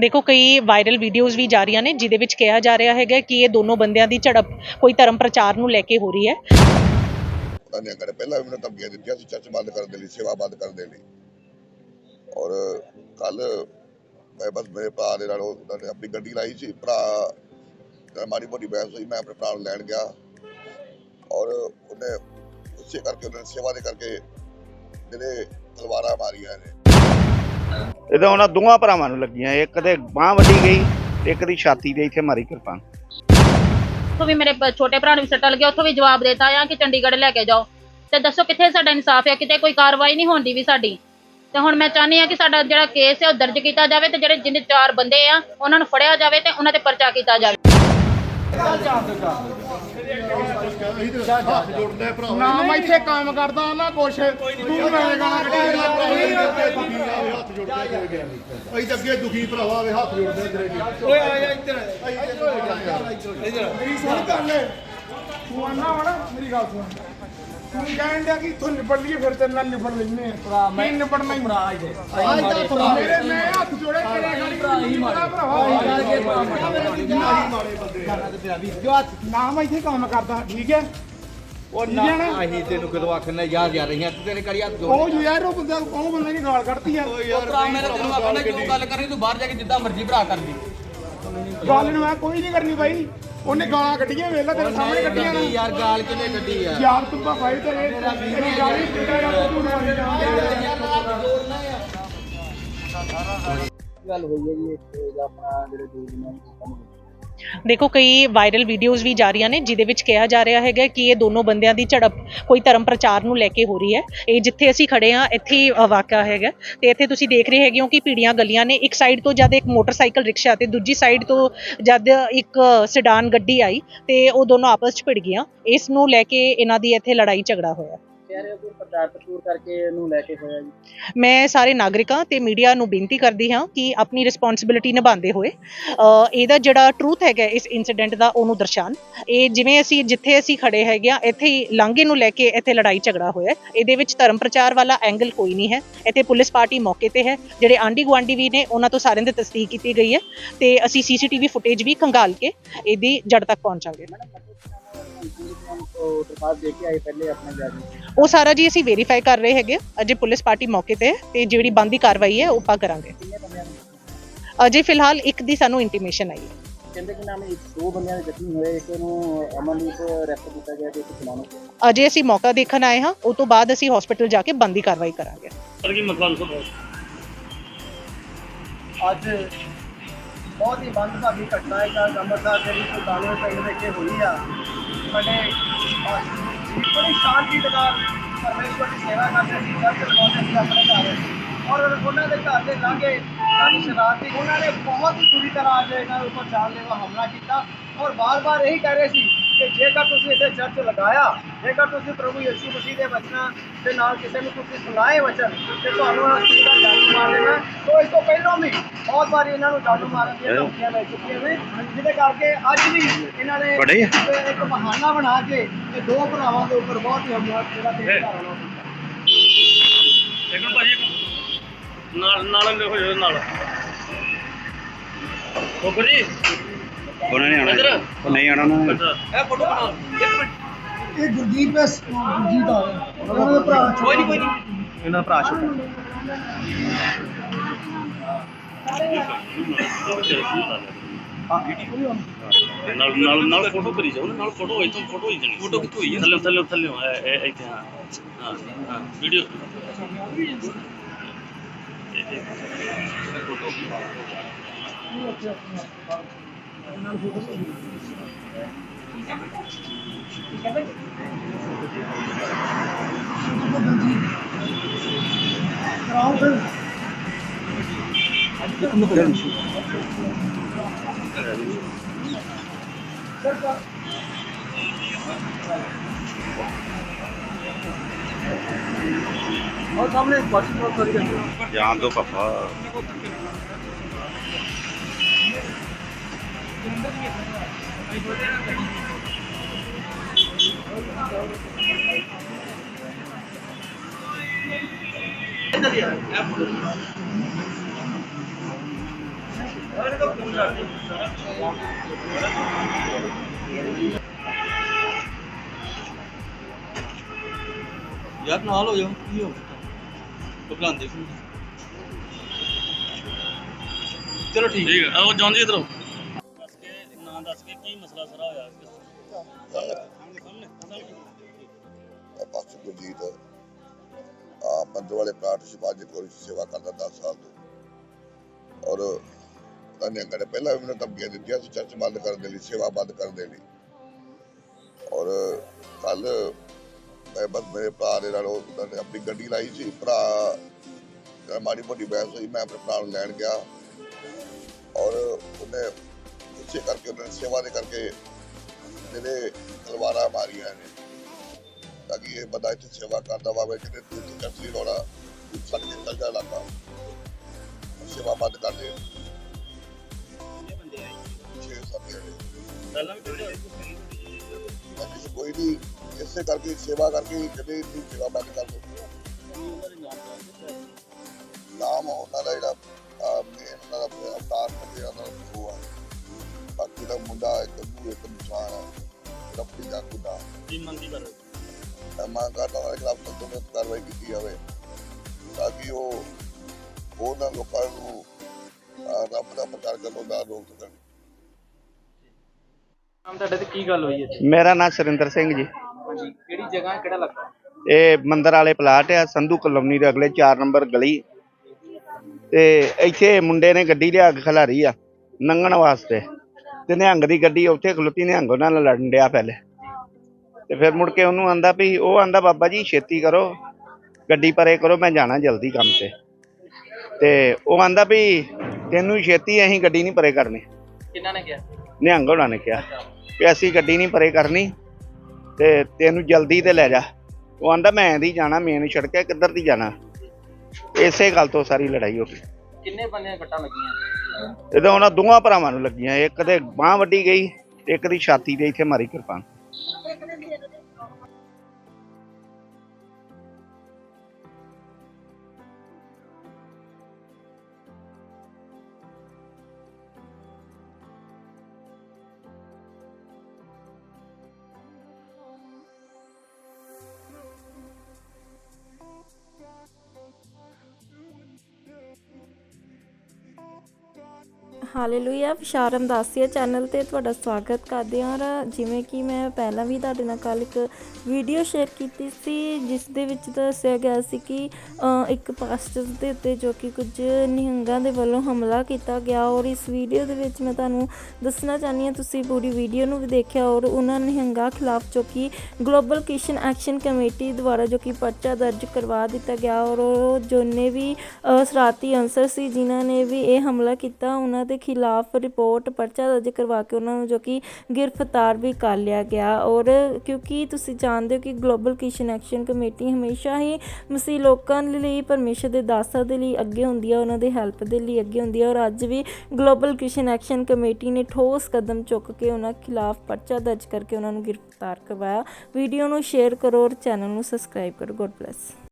ਦੇਖੋ, ਕਈ viral videos ਵੀ ਜਾ ਰਹੀਆਂ ਨੇ, ਜਿਹਦੇ ਵਿੱਚ ਕਿਹਾ ਜਾ ਰਿਹਾ ਹੈਗਾ ਕਿ ਇਹ ਦੋਨੋਂ ਬੰਦਿਆਂ ਦੀ ਝੜਪ, ਕੋਈ ਧਰਮ ਪ੍ਰਚਾਰ ਨੂੰ ਲੈ ਕੇ ਹੋ ਰਹੀ ਹੈ। ਪਤਾ ਕਰੇ ਪਹਿਲਾਂ ਵੀ ਮੈਨੂੰ ਧਮਕੀਆਂ ਦਿੱਤੀਆਂ ਸੀ, ਚਰਚ ਬੰਦ ਕਰਨ ਦੇ ਲਈ ਸੇਵਾ ਬੰਦ ਕਰਨ ਦੇ ਲਈ ਔਰ ਕੱਲ ਮੈਂ ਬਸ ਮੇਰੇ ਭਰਾ ਦੇ ਨਾਲ ਉਹਨਾਂ ਨੇ ਆਪਣੀ ਗੱਡੀ ਲਾਈ ਸੀ, ਭਰਾ ਮਾੜੀ ਮੋਟੀ ਬਹਿਸ ਹੋਈ, ਮੈਂ ਆਪਣੇ ਭਰਾ ਨੂੰ ਲੈਣ ਗਿਆ। ਔਰ ਉਹਨੇ ਉਸੇ ਕਰਕੇ, ਉਹਨੇ ਸੇਵਾ ਦੇ ਕਰਕੇ ਜਿਹੜੇ ਤਲਵਾਰਾਂ ਮਾਰੀਆਂ ਨੇ ਇਹਦਾ ਉਹਨਾਂ ਦੋਵਾਂ ਭਰਾਵਾਂ ਨੂੰ ਲੱਗੀਆਂ, ਇੱਕ ਤੇ ਬਾਹ ਵੱਢੀ ਗਈ ਇੱਕ ਦੀ ਛਾਤੀ ਤੇ ਇੱਥੇ ਮਾਰੀ ਕਿਰਪਾਨ। ਉੱਥੋਂ ਵੀ ਮੇਰੇ ਛੋਟੇ ਭਰਾ ਨੂੰ ਵੀ ਸੱਟ ਲੱਗਿਆ, ਉੱਥੋਂ ਵੀ ਜਵਾਬ ਦੇਤਾ ਆ ਕਿ ਚੰਡੀਗੜ੍ਹ ਲੈ ਕੇ ਜਾਓ। ਤੇ ਦੱਸੋ ਕਿੱਥੇ ਸਾਡਾ ਇਨਸਾਫ ਹੈ ਕਿਤੇ ਕੋਈ ਕਾਰਵਾਈ ਨਹੀਂ ਦੀ ਵੀ ਸਾਡੀ। ਤੇ ਹੁਣ ਮੈਂ ਚਾਹੁੰਦੀ ਆ ਕਿ ਸਾਡਾ ਜਿਹੜਾ ਕੇਸ ਹੈ ਉਹ ਦਰਜ ਕੀਤਾ ਜਾਵੇ ਤੇ ਜਿਹੜੇ ਜਿੰਨੇ ਚਾਰ ਬੰਦੇ ਆ, ਉਹਨਾਂ ਨੂੰ ਫੜਿਆ ਜਾਵੇ ਤੇ ਉਹਨਾਂ ਤੇ ਪਰਚਾ ਕੀਤਾ ਜਾਵੇ। ਨਾ ਮੈਂ ਇੱਥੇ ਕੰਮ ਕਰਦਾ ਨਾ ਕੁਛ। ਤੂੰ ਮੈਂ ਗਾਣਾ ਕੱਢੀ ਅਸੀਂ ਤਾਂ ਅੱਗੇ ਦੁਖੀ ਭਰਾਵਾ ਵੇ ਹੱਥ ਜੋੜਦੇ ਤੇਰੇ ਓਏ ਆ ਜਾ ਇੱਧਰ। ਮੇਰੀ ਸੁਣ ਗੱਲ। ਤੂੰ ਆਣਾ ਵਣਾ ਮੇਰੀ ਗੱਲ ਸੁਣ। ਤੂੰ ਕਹਿਣ ਡਿਆ ਕਿ ਇੱਥੋਂ ਨਿਬੜ ਲਈਏ ਫਿਰ ਤੇਰੇ ਨਾਲ ਨਿਬੜ ਲੈਨੇ ਆ ਭਰਾ ਮੈਂ ਨਿਬੜਨਾ ਹੀ ਭਰਾ ਹੀ ਤਾਂ ਭਰਾ ਮੇਰੇ ਮੈਂ ਹੱਥ ਜੋੜੇ ਤੇਰੇ ਗਾੜੀ ਭਰਾ ਹੀ ਮਾਰੇ ਭਰਾਵਾ ਮਾੜੇ। ਬੰਦੇ ਨਾ ਮੈਂ ਇੱਥੇ ਕੰਮ ਕਰਦਾ ਠੀਕ ਹੈ? ਉਹ ਠੀਕ ਨਾ ਹੈ ਨਾ? ਅਸੀਂ ਤੈਨੂੰ ਕਦੋਂ ਆਖਣਾ ਯਾਰ ਯਾਰ ਰਹੀਆਂ ਤੂੰ ਤੇਰੇ ਕਰੀ ਹੱਥ ਜੋੜ। ਉਹ ਯਾਰ ਉਹ ਬੰਦਾ ਉਹ ਬੰਦੇ ਨੇ ਗਾਲ ਕੱਢਤੀ ਆ। ਭਰਾ ਮੇਰਾ ਤੈਨੂੰ ਆਖਣਾ ਕਿਉਂ ਗੱਲ ਕਰਨੀ ਤੂੰ ਬਾਹਰ ਜਾ ਕੇ ਜਿੱਦਾਂ ਮਰਜ਼ੀ ਭਰਾ ਕਰਦੀ। ਗੱਲ ਨੂੰ ਮੈਂ ਕੋਈ ਨਹੀਂ ਕਰਨੀ ਬਾਈ। ਉਹਨੇ ਗਾਲਾਂ ਕੱਢੀਆਂ ਵੇਲਾ ਤੇਰੇ ਸਾਹਮਣੇ ਕੱਢੀਆਂ ਨਾ। ਯਾਰ ਗਾਲ ਕਿਨੇ ਕੱਢੀ ਆ? ਯਾਰ ਤੂੰ ਤਾਂ ਭਾਈ ਤੇਰੇ ਤੇਰੀ ਗਾਲੀ ਪਿੱਟਾ ਜਾਂ ਤੂੰ ਮਾਰੀ ਜਾਂਦਾ ਗੱਲ ਹੋਈ ਹੈ ਜੀ ਆਪਣਾ ਜਿਹੜੇ ਦੋ ਦਿਨਾਂ ਦੇਖੋ ਕਈ ਵਾਇਰਲ ਵੀਡੀਓਜ਼ ਵੀ ਜਾ ਰਹੀਆਂ ਨੇ ਜਿਹਦੇ ਵਿੱਚ ਕਿਹਾ ਜਾ ਰਿਹਾ ਹੈਗਾ ਕਿ ਇਹ ਦੋਨੋਂ ਬੰਦਿਆਂ ਦੀ ਝੜਪ ਕੋਈ ਧਰਮ ਪ੍ਰਚਾਰ ਨੂੰ ਲੈ ਕੇ ਹੋ ਰਹੀ ਹੈ। ਇਹ ਜਿੱਥੇ ਅਸੀਂ ਖੜੇ ਆ ਇੱਥੇ ਹੀ, ਅ, ਵਾਕਿਆ ਹੈਗਾ। ਤੇ ਇੱਥੇ ਤੁਸੀਂ ਦੇਖ ਰਹੇ ਹੈਗੇ ਹੋ ਕਿ ਪੀੜੀਆਂ ਗਲੀਆਂ ਨੇ। ਇੱਕ ਸਾਈਡ ਤੋਂ ਜਦ ਇੱਕ ਮੋਟਰਸਾਈਕਲ ਰਿਕਸ਼ਾ ਤੇ ਦੂਜੀ ਸਾਈਡ ਤੋਂ ਜਦ ਇੱਕ ਸਿਡਾਨ ਗੱਡੀ ਆਈ ਤੇ ਉਹ ਦੋਨੋਂ ਆਪਸ 'ਚ ਭਿੜ ਗਈਆਂ। ਇਸ ਨੂੰ ਲੈ ਕੇ ਇਹਨਾਂ ਦੀ ਇੱਥੇ ਲੜਾਈ ਝਗੜਾ ਹੋਇਆ। ਕਹਿ ਰਹੇ ਹੋ ਕਿ ਪ੍ਰਚਾਰ ਪ੍ਰਚੂਰ ਕਰਕੇ ਇਹਨੂੰ ਲੈ ਕੇ ਹੋਇਆ ਜੀ? ਮੈਂ ਸਾਰੇ ਨਾਗਰਿਕਾਂ ਤੇ ਮੀਡੀਆ ਨੂੰ ਬੇਨਤੀ ਕਰਦੀ ਹਾਂ ਕਿ ਆਪਣੀ ਰਿਸਪੌਂਸਿਬਿਲਿਟੀ ਨਿਭਾਉਂਦੇ ਹੋਏ ਅ, ਇਹਦਾ ਜਿਹੜਾ ਟਰੂਥ ਹੈਗਾ ਇਸ ਇਨਸੀਡੈਂਟ ਦਾ ਉਹਨੂੰ ਦਰਸਾਉਣ। ਇਹ ਜਿਵੇਂ ਅਸੀਂ ਜਿੱਥੇ ਅਸੀਂ ਖੜੇ ਹੈਗੇ ਆ ਇੱਥੇ ਹੀ ਲਾਂਘੇ ਨੂੰ ਲੈ ਕੇ ਇੱਥੇ ਲੜਾਈ ਝਗੜਾ ਹੋਇਆ ਹੈ। ਇਹਦੇ ਵਿੱਚ ਧਰਮ ਪ੍ਰਚਾਰ ਵਾਲਾ ਐਂਗਲ ਕੋਈ ਨਹੀਂ ਹੈ। ਇੱਥੇ ਪੁਲਿਸ ਪਾਰਟੀ ਮੌਕੇ ਤੇ ਹੈ। ਜਿਹੜੇ ਆਂਢੀ ਗੁਆਂਢੀ ਵੀ ਨੇ ਉਹਨਾਂ ਤੋਂ ਸਾਰਿਆਂ ਦੀ ਤਸਦੀਕ ਕੀਤੀ ਗਈ ਹੈ। ਤੇ ਅਸੀਂ ਸੀਸੀਟੀਵੀ ਫੁਟੇਜ ਵੀ ਖੰਗਾਲ ਕੇ ਇਹਦੀ ਜੜ ਤੱਕ ਪਹੁੰਚਾਂਗੇ। ਦਰਖਾਸਤ ਦੇ ਕੇ ਆਏ ਪਹਿਲੇ ਆਪਣੇ ਜਾ ਕੇ ਉਹ ਸਾਰਾ ਜੀ ਅਸੀਂ ਵੈਰੀਫਾਈ ਕਰ ਰਹੇ ਹੈਗੇ। ਅਜੇ ਪੁਲਿਸ ਪਾਰਟੀ ਮੌਕੇ ਤੇ ਹੈ ਤੇ ਜਿਹੜੀ ਬੰਦੀ ਕਾਰਵਾਈ ਹੈ ਉਹ ਆਪਾਂ ਕਰਾਂਗੇ। ਅਜੇ ਫਿਲਹਾਲ ਇੱਕ ਦੀ ਸਾਨੂੰ ਇੰਟੀਮੇਸ਼ਨ ਆਈ ਹੈ। ਕਹਿੰਦੇ ਕਿ ਨਾਮ ਇੱਕ ਦੋ ਬੰਦਿਆਂ ਦੇ ਜ਼ਖਮੀ ਹੋਏ ਇੱਕ ਨੂੰ ਅਮਨਦੀਪ ਰੈਫਰ ਕੀਤਾ ਗਿਆ ਤੇ ਇੱਕ ਚਲਾਨੋ ਅਜੇ ਅਸੀਂ ਮੌਕਾ ਦੇਖਣ ਆਏ ਹਾਂ ਉਹ ਤੋਂ ਬਾਅਦ ਅਸੀਂ ਹਸਪੀਟਲ ਜਾ ਕੇ ਬੰਦੀ ਕਾਰਵਾਈ ਕਰਾਂਗੇ। ਅੱਜ ਬਹੁਤ ਹੀ ਮੰਦਭਾਗੀ ਘਟਨਾ ਇੱਕ ਅੰਮ੍ਰਿਤਸਰ ਜਿਹੜੀ ਸੁਲਤਾਨਪੁਰ ਪਿੰਡ ਵਿਖੇ ਹੋਈ ਆ। ਸਾਡੇ ਬੜੀ ਸ਼ਾਂਤੀ ਦੇ ਨਾਲ ਪਰਮੇਸ਼ਵਰ ਦੀ ਸੇਵਾ ਕਰਦੇ ਸੀ ਚਰਚ ਲਗਾਉਂਦੇ ਸੀ ਆਪਣੇ ਘਰ। ਔਰ ਉਹਨਾਂ ਦੇ ਘਰ ਦੇ ਲਾਗੇ ਕਾਫੀ ਸ਼ਰਾਰਤੀ ਉਹਨਾਂ ਨੇ ਬਹੁਤ ਹੀ ਬੁਰੀ ਤਰ੍ਹਾਂ ਅੱਜ ਇਹਨਾਂ ਦੇ ਉੱਪਰ ਜਾਨਲੇਵਾ ਹਮਲਾ ਕੀਤਾ। ਔਰ ਬਾਰ-ਬਾਰ ਇਹੀ ਕਹਿ ਰਹੇ ਸੀ ਕਿ ਜੇਕਰ ਤੁਸੀਂ ਇੱਥੇ ਚਰਚ ਲਗਾਇਆ ਜੇਕਰ ਤੁਸੀਂ ਪ੍ਰਭੂ ਯਿਸੂ ਮਸੀਹ ਦੇ ਵਚਨਾਂ ਦੇ ਨਾਲ ਕਿਸੇ ਨੂੰ ਤੁਸੀਂ ਸੁਣਾਏ ਵਚਨ ਤੇ ਤੁਹਾਨੂੰ ਚੀਜ਼ ਦਾ ਜਾਦੂ ਮਾਰ ਦੇਣਾ ਸੋ ਇਸ ਤੋਂ ਪਹਿਲਾਂ ਵੀ ਬਹੁਤ ਵਾਰੀ ਇਹਨਾਂ ਨੂੰ ਜਾਦੂ ਮਾਰਨ ਦੀਆਂ ਧਮਕੀਆਂ ਮਿਲ ਚੁੱਕੀਆਂ ਨੇ। ਜਿਹਦੇ ਕਰਕੇ ਅੱਜ ਵੀ ਇਹਨਾਂ ਨੇ ਇੱਕ ਬਹਾਨਾ ਬਣਾ ਕੇ ਇਹ ਦੋ ਭਰਾਵਾਂ ਦੇ ਉੱਪਰ ਬਹੁਤ ਹੀ ਹਮਲਾ ਜਿਹੜਾ ਤੇਜ਼ ਧਾਰਨਾ ਦੇਖੋ ਭਾਜੀ ਨਾਲ ਨਾਲ ਨਾਲ। ਉੱਪਰ ਜੀ ਉਹਨਾਂ ਨੇ ਆਣਾ ਨਹੀਂ ਆਣਾ ਉਹਨਾਂ ਇਹ ਫੋਟੋ ਬਣਾ ਇੱਕ ਮਿੰਟ। ਇਹ ਗੁਰਦੀਪ ਹੈ ਗੁਰਜੀਤ ਆ ਉਹਨਾਂ ਦੇ ਭਰਾ। ਕੋਈ ਨਹੀਂ ਕੋਈ ਨਹੀਂ ਇਹਨਾਂ ਭਰਾ ਛੋਟਾ। ਨਾਲ ਨਾਲ ਨਾਲ ਫੋਟੋ ਕਰੀ ਜਾਓ ਨਾਲ ਫੋਟੋ ਹੋਈ ਤਾਂ ਫੋਟੋ ਹੀ ਜਾਣੀ ਫੋਟੋ ਕਿੱਥੋਂ ਹੋਈ ਥੱਲੇ ਥੱਲੇ ਥੱਲੇ ਇਹ- ਇਹ- ਇੱਥੇ ਹਾਂ ਹਾਂ ਹਾਂ ਵੀਡੀਓ। ਕਰਾਓ ਫਿਰ और सामने बाकी बहुत सारी रहती है ਜਾਣ ਦੋ ਪਾਪਾ ਯਾਰ ਨਾਲ ਹੋ ਜਾਓ ਕੀ ਹੋ ਘਬਰਾਉਂਦੇ ਕਿਉਂ ਚਲੋ ਠੀਕ ਹੈ। ਆਓ ਜੌਨ ਜੀ ਇਧਰੋਂ। ਕੇ ਕੀ ਮਸਲਾ ਸਾਰਾ ਹੋਇਆ ਬਸ ਗੁਰਜੀਤ ਆ ਬੰਦ ਵਾਲੇ ਪਲਾਟ ਸ਼ਿਵਾਜੀ ਕੋਲ ਸੇਵਾ ਕਰਦਾ 10 ਸਾਲ ਤੋਂ ਔਰ ਤਾਨੇ ਘੜੇ ਪਹਿਲਾਂ ਵੀ ਮੈਨੂੰ ਧਮਕੀਆਂ ਦਿੱਤੀਆਂ ਸੀ ਚਰਚ ਬੰਦ ਕਰਨ ਦੇ ਲਈ ਸੇਵਾ ਬੰਦ ਕਰਨ ਦੇ ਲਈ ਔਰ ਕੱਲ ਮੈਂ ਬਸ ਮੇਰੇ ਭਰਾ ਦੇ ਨਾਲ ਉਹ- ਉਹਨਾਂ ਨੇ ਆਪਣੀ ਗੱਡੀ ਲਾਈ ਸੀ ਭਰਾ ਜਦ ਮਾੜੀ ਮੋਟੀ ਬਹਿਸ ਹੋਈ ਮੈਂ ਆਪਣੇ ਭਰਾ ਨੂੰ ਲੈਣ ਗਿਆ ਔਰ ਉਹਨੇ ਇਸੇ ਕਰਕੇ ਉਹਨੇ ਸੇਵਾ ਦੇ ਕਰਕੇ ਜਿਹੜੇ ਤਲਵਾਰਾਂ ਮਾਰੀਆਂ ਨੇ। ਤਾਂ ਕਿ ਇਹ ਬੰਦਾ ਇੱਥੇ ਸੇਵਾ ਕਰਦਾ ਵਾ ਵੇ ਕਿਤੇ ਤੂੰ ਇੱਥੇ ਚਰਚੀ ਰੋਣਾ ਤੂੰ ਛੱਡ ਕੇ ਚੱਲ ਜਾ ਲੱਗਾ ਸੇਵਾ ਬੰਦ ਕਰ ਦੇ। ਵੀ ਕੋਈ ਨਹੀਂ। ਇਸੇ ਕਰਕੇ ਸੇਵਾ ਕਰਕੇ ਕਦੇ ਤੂੰ ਸੇਵਾ ਬੰਦ ਕਰ ਦੋ। ਕੀ ਮੰਗੀ ਕਰ ਮੈਂ ਮੰਗ ਕਰਦਾ ਹਾਂ ਕਿ ਖਿਲਾਫ ਸਖਤ ਕਾਰਵਾਈ ਕੀਤੀ ਜਾਵੇ ਤਾਂ ਕਿ ਉਹ ਉਹਨਾਂ ਲੋਕਾਂ ਨੂੰ ਅਹ, ਰੱਬ ਦਾ ਪ੍ਰਚਾਰ ਕਰਨ ਦਾ ਰੋਕ ਸਕਣ। ਨਾਮ ਤੁਹਾਡੇ ਤੇ ਕੀ ਗੱਲ ਹੋਈ ਹੈ? ਮੇਰਾ ਨਾਮ ਸੁਰਿੰਦਰ ਸਿੰਘ ਜੀ। ਹਾਂਜੀ ਕਿਹੜੀ ਜਗ੍ਹਾ ਕਿਹੜਾ ਲੱਗਾ ਇਹ ਮੰਦਰ ਵਾਲੇ ਪਲਾਟ ਆ ਸੰਧੂ ਕਲੋਨੀ ਦੇ ਅਗਲੇ 4 ਨੰਬਰ ਗਲੀ। ਤੇ ਇੱਥੇ ਮੁੰਡੇ ਨੇ ਗੱਡੀ ਲਿਆ ਕੇ ਖਲਾਰੀ ਆ ਲੰਘਣ ਵਾਸਤੇ। ਤੇ ਨਿਹੰਗ ਦੀ ਗੱਡੀ ਉੱਥੇ ਖਲੋਤੀ ਨਿਹੰਗ ਉਹਨਾਂ ਨਾਲ ਲੜਨ ਡਿਆ ਪਹਿਲੇ। ਤੇ ਫਿਰ ਮੁੜ ਕੇ ਉਹਨੂੰ ਆਂਦਾ ਵੀ ਉਹ ਆਂਦਾ ਬਾਬਾ ਜੀ ਛੇਤੀ ਕਰੋ ਗੱਡੀ ਪਰੇ ਕਰੋ ਮੈਂ ਜਾਣਾ ਜਲਦੀ ਕੰਮ ਤੇ। ਤੇ ਉਹ ਆਂਦਾ ਵੀ ਤੈਨੂੰ ਛੇਤੀ ਅਸੀਂ ਗੱਡੀ ਨਹੀਂ ਪਰੇ ਕਰਨੀ। ਕਿਹਨਾਂ ਨੇ ਕਿਹਾ? ਨਿਹੰਗ ਹੋਣਾ ਨੇ ਕਿਹਾ ਕਿ ਅਸੀਂ ਗੱਡੀ ਨਹੀਂ ਪਰੇ ਕਰਨੀ ਤੇ ਤੈਨੂੰ ਜਲਦੀ ਤੇ ਲੈ ਜਾ। ਉਹ ਆਂਦਾ ਮੈਂ ਦੀ ਜਾਣਾ ਮੇਨ ਸੜਕ ਹੈ ਕਿੱਧਰ ਦੀ ਜਾਣਾ? ਇਸੇ ਗੱਲ ਤੋਂ ਸਾਰੀ ਲੜਾਈ ਹੋ ਗਈ। ਕਿੰਨੇ ਬੰਦਿਆਂ ਕੱਟਾਂ ਲੱਗੀਆਂ? ਇਹਦਾ ਉਹਨਾਂ ਦੋਵਾਂ ਭਰਾਵਾਂ ਨੂੰ ਲੱਗੀਆਂ ਇੱਕ ਤੇ ਬਾਹ ਵੱਡੀ ਗਈ ਇੱਕ ਦੀ ਛਾਤੀ ਤੇ ਇੱਥੇ ਮਾਰੀ ਕਿਰਪਾਨ। ਹਾਲੇਲੂਇਆ ਵਿਸ਼ਾਰਮ ਦਾਸੀਆ ਚੈਨਲ ਤੇ ਤੁਹਾਡਾ ਸਵਾਗਤ ਕਰਦੇ ਹਾਂ ਔਰ ਜਿਵੇਂ ਕਿ ਮੈਂ ਪਹਿਲਾਂ ਵੀ ਤੁਹਾਡੇ ਨਾਲ ਕੱਲ ਇੱਕ ਵੀਡੀਓ ਸ਼ੇਅਰ ਕੀਤੀ ਸੀ ਜਿਸ ਦੇ ਵਿੱਚ ਦੱਸਿਆ ਗਿਆ ਸੀ ਕਿ ਇੱਕ ਪਾਸਟਰ ਦੇ ਉੱਤੇ ਜੋ ਕਿ ਕੁਝ ਨਿਹੰਗਾਂ ਦੇ ਵੱਲੋਂ ਹਮਲਾ ਕੀਤਾ ਗਿਆ ਔਰ ਇਸ ਵੀਡੀਓ ਦੇ ਵਿੱਚ ਮੈਂ ਤੁਹਾਨੂੰ ਦੱਸਣਾ ਚਾਹੁੰਦੀ ਹਾਂ ਤੁਸੀਂ ਪੂਰੀ ਵੀਡੀਓ ਨੂੰ ਵੀ ਦੇਖਿਆ ਔਰ ਉਹਨਾਂ ਨਿਹੰਗਾਂ ਖਿਲਾਫ ਜੋ ਕਿ ਗਲੋਬਲ ਕਿਸ਼ਨ ਐਕਸ਼ਨ ਕਮੇਟੀ ਦੁਆਰਾ ਜੋ ਕਿ ਪਰਚਾ ਦਰਜ ਕਰਵਾ ਦਿੱਤਾ ਗਿਆ ਔਰ ਉਹ ਜਿੰਨੇ ਵੀ ਅ, ਸਰਾਤੀ ਅਨਸਰ ਸੀ ਜਿਨ੍ਹਾਂ ਨੇ ਵੀ ਇਹ ਹਮਲਾ ਕੀਤਾ ਉਹਨਾਂ ਦੇ ਖਿਲਾਫ ਰਿਪੋਰਟ ਪਰਚਾ ਦਰਜ ਕਰਵਾ ਕੇ ਉਹਨਾਂ ਨੂੰ ਜੋ ਕਿ ਗ੍ਰਿਫਤਾਰ ਵੀ ਕਰ ਲਿਆ ਗਿਆ। ਔਰ ਕਿਉਂਕਿ ਤੁਸੀਂ ਜਾਣਦੇ ਹੋ ਕਿ ਗਲੋਬਲ ਕਿਸ਼ਨ ਐਕਸ਼ਨ ਕਮੇਟੀ ਹਮੇਸ਼ਾ ਹੀ ਮਸੀਹ ਲੋਕਾਂ ਲਈ, ਪਰਮੇਸ਼ਰ ਦੇ ਦਾਸਾਂ ਦੇ ਲਈ ਅੱਗੇ ਹੁੰਦੀ ਹੈ ਉਹਨਾਂ ਦੇ ਹੈਲਪ ਦੇ ਲਈ ਅੱਗੇ ਹੁੰਦੀ ਹੈ ਔਰ ਅੱਜ ਵੀ ਗਲੋਬਲ ਕਿਸ਼ਨ ਐਕਸ਼ਨ ਕਮੇਟੀ ਨੇ ਠੋਸ ਕਦਮ ਚੁੱਕ ਕੇ ਉਹਨਾਂ ਖਿਲਾਫ ਪਰਚਾ ਦਰਜ ਕਰਕੇ ਉਹਨਾਂ ਨੂੰ ਗ੍ਰਿਫਤਾਰ ਕਰਵਾਇਆ। ਵੀਡੀਓ ਨੂੰ ਸ਼ੇਅਰ ਕਰੋ ਔਰ ਚੈਨਲ ਨੂੰ ਸਬਸਕ੍ਰਾਈਬ ਕਰੋ। God bless